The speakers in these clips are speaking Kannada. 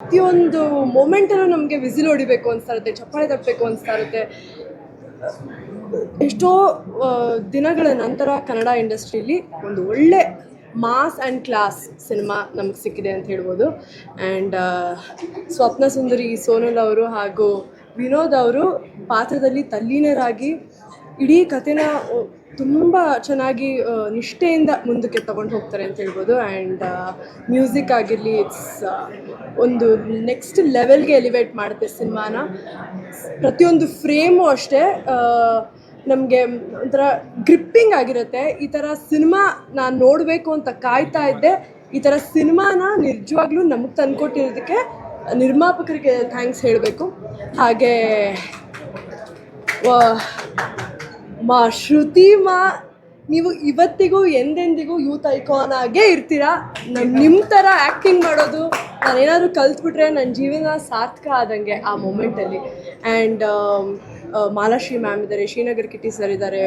ಪ್ರತಿಯೊಂದು ಮೂಮೆಂಟಲ್ಲೂ ನಮಗೆ ವಿಸಿಲ್ ಹೊಡಿಬೇಕು ಅನಿಸ್ತಾ ಇರುತ್ತೆ ಚಪ್ಪಾಳೆ ತಟ್ಟಬೇಕು ಅನಿಸ್ತಾ ಇರುತ್ತೆ ಎಷ್ಟೋ ದಿನಗಳ ನಂತರ ಕನ್ನಡ ಇಂಡಸ್ಟ್ರೀಲಿ ಒಂದು ಒಳ್ಳೆ ಮಾಸ್ ಆ್ಯಂಡ್ ಕ್ಲಾಸ್ ಸಿನಿಮಾ ನಮಗೆ ಸಿಕ್ಕಿದೆ ಅಂತ ಹೇಳ್ಬೋದು. ಆ್ಯಂಡ್ ಸ್ವಪ್ನ ಸುಂದರಿ ಸೋನಲ್ ಅವರು ಹಾಗೂ ವಿನೋದ್ ಅವರು ಪಾತ್ರದಲ್ಲಿ ತಲ್ಲೀನರಾಗಿ ಇಡೀ ಕಥೆನ ತುಂಬ ಚೆನ್ನಾಗಿ ನಿಷ್ಠೆಯಿಂದ ಮುಂದಕ್ಕೆ ತಗೊಂಡು ಹೋಗ್ತಾರೆ ಅಂತ ಹೇಳ್ಬೋದು. ಆ್ಯಂಡ್ ಮ್ಯೂಸಿಕ್ ಆಗಿರಲಿ, ಇಟ್ಸ್ ಒಂದು ನೆಕ್ಸ್ಟ್ ಲೆವೆಲ್ಗೆ ಎಲಿವೇಟ್ ಮಾಡುತ್ತೆ ಸಿನಿಮಾನ. ಪ್ರತಿಯೊಂದು ಫ್ರೇಮು ಅಷ್ಟೇ ನಮಗೆ ಒಂಥರ ಗ್ರಿಪ್ಪಿಂಗ್ ಆಗಿರುತ್ತೆ. ಈ ಥರ ಸಿನಿಮಾ ನಾನು ನೋಡಬೇಕು ಅಂತ ಕಾಯ್ತಾ ಇದ್ದೆ, ಈ ಥರ ಸಿನಿಮಾನ ನಿಜವಾಗ್ಲೂ ನಮಗೆ ತಂದುಕೊಟ್ಟಿರೋದಕ್ಕೆ ನಿರ್ಮಾಪಕರಿಗೆ ಥ್ಯಾಂಕ್ಸ್ ಹೇಳಬೇಕು. ಹಾಗೆ ಮಾ, ಶ್ರುತಿ ಮಾ, ನೀವು ಇವತ್ತಿಗೂ ಎಂದೆಂದಿಗೂ ಯೂತ್ ಐಕಾನ್ ಆಗೇ ಇರ್ತೀರಾ? ನಾನು ನಿಮ್ಮ ಥರ ಆ್ಯಕ್ಟಿಂಗ್ ಮಾಡೋದು ನಾನೇನಾದರೂ ಕಲ್ತ್ಬಿಟ್ರೆ ನನ್ನ ಜೀವನ ಸಾರ್ಥಕ ಆದಂಗೆ ಆ ಮೂಮೆಂಟಲ್ಲಿ ಆ್ಯಂಡ್ ಮಾಲಾಶ್ರೀ ಮ್ಯಾಮ್ ಇದ್ದಾರೆ ಶ್ರೀನಗರ್ ಕಿಟ್ಟಿ ಸರ್ ಇದ್ದಾರೆ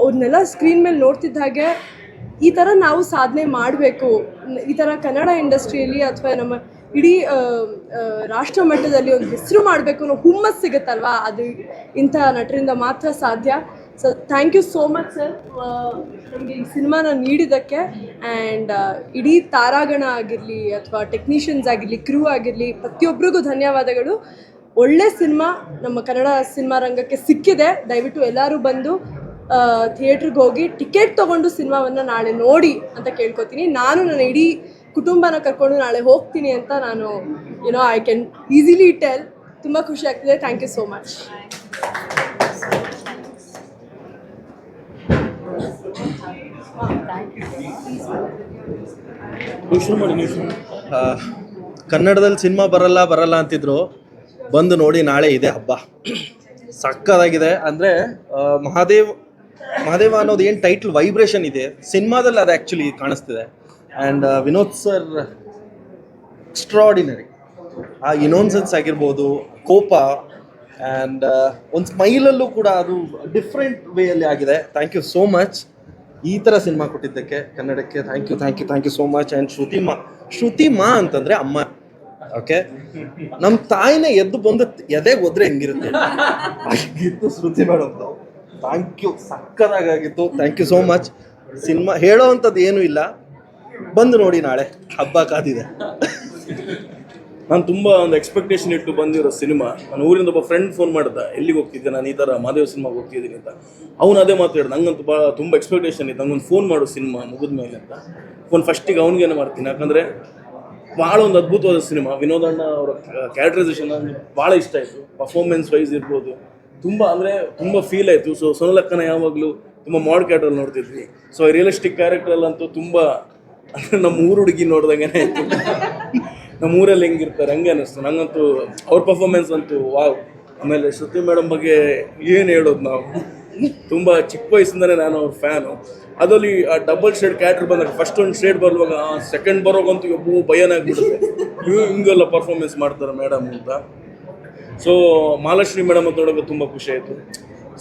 ಅವ್ರನ್ನೆಲ್ಲ ಸ್ಕ್ರೀನ್ ಮೇಲೆ ನೋಡ್ತಿದ್ದ ಹಾಗೆ ಈ ಥರ ನಾವು ಸಾಧನೆ ಮಾಡಬೇಕು. ಈ ಥರ ಕನ್ನಡ ಇಂಡಸ್ಟ್ರಿಯಲ್ಲಿ ಅಥವಾ ನಮ್ಮ ಇಡೀ ರಾಷ್ಟ್ರ ಮಟ್ಟದಲ್ಲಿ ಒಂದು ಹೆಸರು ಮಾಡಬೇಕು ಅನ್ನೋ ಹುಮ್ಮಸ್ ಸಿಗುತ್ತಲ್ವಾ? ಅದು ಇಂಥ ನಟರಿಂದ ಮಾತ್ರ ಸಾಧ್ಯ. So thank you so much sir ನಮಗೆ ಈ ಸಿನಿಮಾನ ನೀಡಿದ್ದಕ್ಕೆ. ಆ್ಯಂಡ್ ಇಡೀ ತಾರಾಗಣ ಆಗಿರಲಿ ಅಥವಾ ಟೆಕ್ನಿಷಿಯನ್ಸ್ ಆಗಿರಲಿ ಕ್ರೂ ಆಗಿರಲಿ ಪ್ರತಿಯೊಬ್ಬರಿಗೂ ಧನ್ಯವಾದಗಳು. ಒಳ್ಳೆ ಸಿನಿಮಾ ನಮ್ಮ ಕನ್ನಡ ಸಿನಿಮಾ ರಂಗಕ್ಕೆ ಸಿಕ್ಕಿದೆ. ದಯವಿಟ್ಟು ಎಲ್ಲರೂ ಬಂದು ಥಿಯೇಟ್ರಿಗೆ ಹೋಗಿ ಟಿಕೆಟ್ ತೊಗೊಂಡು ಸಿನಿಮಾವನ್ನು ನಾಳೆ ನೋಡಿ ಅಂತ ಕೇಳ್ಕೊತೀನಿ. ನಾನು ನನ್ನ ಇಡೀ ಕುಟುಂಬನ ಕರ್ಕೊಂಡು ನಾಳೆ ಹೋಗ್ತೀನಿ ಅಂತ ನಾನು you know I can easily tell ತುಂಬ ಖುಷಿ ಆಗ್ತಿದೆ. ಥ್ಯಾಂಕ್ ಯು ಸೋ ಮಚ್ ಕನ್ನಡದಲ್ಲಿ ಸಿನಿಮಾ ಬರಲ್ಲ ಬರಲ್ಲ ಅಂತಿದ್ರು. ಬಂದು ನೋಡಿ ನಾಳೆ ಇದೆ ಹಬ್ಬ. ಸಕ್ಕದಾಗಿದೆ. ಅಂದರೆ ಮಹಾದೇವ್, ಮಹಾದೇವ ಅನ್ನೋದು ಏನು ಟೈಟಲ್ ವೈಬ್ರೇಷನ್ ಇದೆ? ಸಿನಿಮಾದಲ್ಲಿ ಅದು ಆ್ಯಕ್ಚುಲಿ ಕಾಣಿಸ್ತಿದೆ. ಆ್ಯಂಡ್ ವಿನೋದ್ ಸರ್ ಎಕ್ಸ್ಟ್ರಾಡಿನರಿ ಆ ಇನೋನ್ಸೆನ್ಸ್ ಆಗಿರ್ಬೋದು, ಕೋಪ ಆ್ಯಂಡ್ ಒಂದು ಸ್ಮೈಲಲ್ಲೂ ಕೂಡ ಅದು ಡಿಫ್ರೆಂಟ್ ವೇಯಲ್ಲಿ ಆಗಿದೆ. ಥ್ಯಾಂಕ್ ಯು ಸೋ ಮಚ್ ಈ ಥರ ಸಿನಿಮಾ ಕೊಟ್ಟಿದ್ದಕ್ಕೆ ಕನ್ನಡಕ್ಕೆ thank you thank you thank you so much and Shruti ಮಾ ಶ್ರುತಿ ಮಾ ಅಂತಂದರೆ ಅಮ್ಮ. ಓಕೆ ನಮ್ಮ ತಾಯಿನೇ ಎದ್ದು ಬಂದು ಎದೆ ಹೋದ್ರೆ ಹೆಂಗಿರುತ್ತೆ? ಆಗಿತ್ತು Shruti madam thank you ಸಕ್ಕದಾಗಿತ್ತು thank you so much cinema ಹೇಳೋ ಅಂಥದ್ದು ಏನೂ ಇಲ್ಲ. ಬಂದು ನೋಡಿ ನಾಳೆ. ಹಬ್ಬ ಕಾದಿದೆ. ನಾನು ತುಂಬ ಒಂದು ಎಕ್ಸ್ಪೆಕ್ಟೇಷನ್ ಇಟ್ಟು ಬಂದಿರೋ ಸಿನಿಮಾ. ನಾನು ಊರಿಂದ ಒಬ್ಬ ಫ್ರೆಂಡ್ ಫೋನ್ ಮಾಡ್ದ, ಎಲ್ಲಿಗೆ ಹೋಗ್ತಿದ್ದೆ? ನಾನು ಈ ಥರ ಮಾದೇವ ಸಿನಿಮಾಗೆ ಹೋಗ್ತಿದ್ದೀನಿ ಅಂತ. ಅವ್ನು ಅದೇ ಮಾತಾಡಿದ ನಂಗಂತೂ ಭಾಳ ತುಂಬ ಎಕ್ಸ್ಪೆಕ್ಟೇಷನ್ ಇತ್ತು. ನಂಗೊಂದು ಫೋನ್ ಮಾಡು ಸಿನಿಮಾ ಮುಗಿದ ಮೇಲೆ ಅಂತ. ಫೋನ್ ಫಸ್ಟಿಗೆ ಅವ್ನಿಗೇನೆ ಮಾಡ್ತೀನಿ. ಯಾಕಂದರೆ ಭಾಳ ಒಂದು ಅದ್ಭುತವಾದ ಸಿನಿಮಾ. ವಿನೋದಣ್ಣ ಅವರ ಕ್ಯಾರೆಕ್ಟರೈಸೇಷನ್ ನನಗೆ ಭಾಳ ಇಷ್ಟ ಆಯಿತು. ಪರ್ಫಾರ್ಮೆನ್ಸ್ ವೈಸ್ ಇರ್ಬೋದು. ತುಂಬ ಅಂದರೆ ತುಂಬ ಫೀಲ್ ಆಯಿತು. ಸೊ ಸೋನಲಕ್ಕನ ಯಾವಾಗಲೂ ತುಂಬ ಮಾಡ್ ಕ್ಯಾರೆಕ್ಟರ್ ನೋಡ್ತಿದ್ವಿ. ಸೊ ರಿಯಲಿಸ್ಟಿಕ್ ಕ್ಯಾರೆಕ್ಟರಲ್ಲಂತೂ ತುಂಬ, ನಮ್ಮ ಊರು ಹುಡುಗಿ ನೋಡ್ದಂಗೆ ಆಯಿತು. ನಮ್ಮ ಊರಲ್ಲಿ ಹೆಂಗಿರ್ತಾರೆ, ಹಂಗೆ ಅನ್ನಿಸ್ತು. ನಂಗಂತೂ ಅವ್ರ ಪರ್ಫಾರ್ಮೆನ್ಸ್ ಅಂತೂ ವಾವ್. ಆಮೇಲೆ ಶ್ರುತಿ ಮೇಡಮ್ ಬಗ್ಗೆ ಏನು ಹೇಳೋದು ನಾವು? ತುಂಬ ಚಿಕ್ಕ ವಯಸ್ಸಿಂದಲೇ ನಾನು ಅವ್ರ ಫ್ಯಾನು ಅದರಲ್ಲಿ ಆ ಡಬಲ್ ಶೇಡ್ ಕ್ಯಾರೆಕ್ಟರ್ ಬಂದಾಗ ಫಸ್ಟ್ ಒಂದು ಶೇಡ್ ಬರುವಾಗ ಸೆಕೆಂಡ್ ಬರೋಗಂತೂ ಒಬ್ಬ ಭಯನಾಗ್ಬಿಡುತ್ತೆ ಇವು ಹಿಂಗೆಲ್ಲ ಪರ್ಫಾರ್ಮೆನ್ಸ್ ಮಾಡ್ತಾರೆ ಮೇಡಮ್ ಅಂತ. ಸೊ ಮಾಲಾಶ್ರೀ ಮೇಡಮ್ ಅಂತ ನೋಡೋಕೆ ತುಂಬ ಖುಷಿ ಆಯಿತು.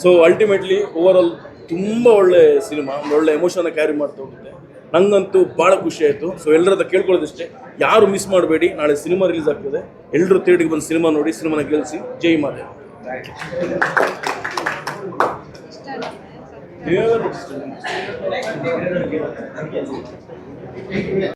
ಸೊ ಅಲ್ಟಿಮೇಟ್ಲಿ ಓವರ್ ಆಲ್ ತುಂಬ ಒಳ್ಳೆ ಸಿನಿಮಾ ಒಳ್ಳೆ ಎಮೋಷನ್ನ ಕ್ಯಾರಿ ಮಾಡ್ತಾ ಹೋಗುತ್ತೆ. ನಂಗಂತೂ ಭಾಳ ಖುಷಿ ಆಯಿತು. ಸೊ ಎಲ್ಲರ ಹತ್ರ ಕೇಳ್ಕೊಳ್ಳೋದಿಷ್ಟೇ ಯಾರು ಮಿಸ್ ಮಾಡಬೇಡಿ ನಾಳೆ ಸಿನಿಮಾ ರಿಲೀಸ್ ಆಗ್ತದೆ. ಎಲ್ಲರೂ ಥಿಯೇಟ್ರಿಗೆ ಬಂದು ಸಿನಿಮಾ ನೋಡಿ ಸಿನಿಮಾನ ಗೆಲ್ಲಿಸಿ ಜೈ ಮಾದೇವ್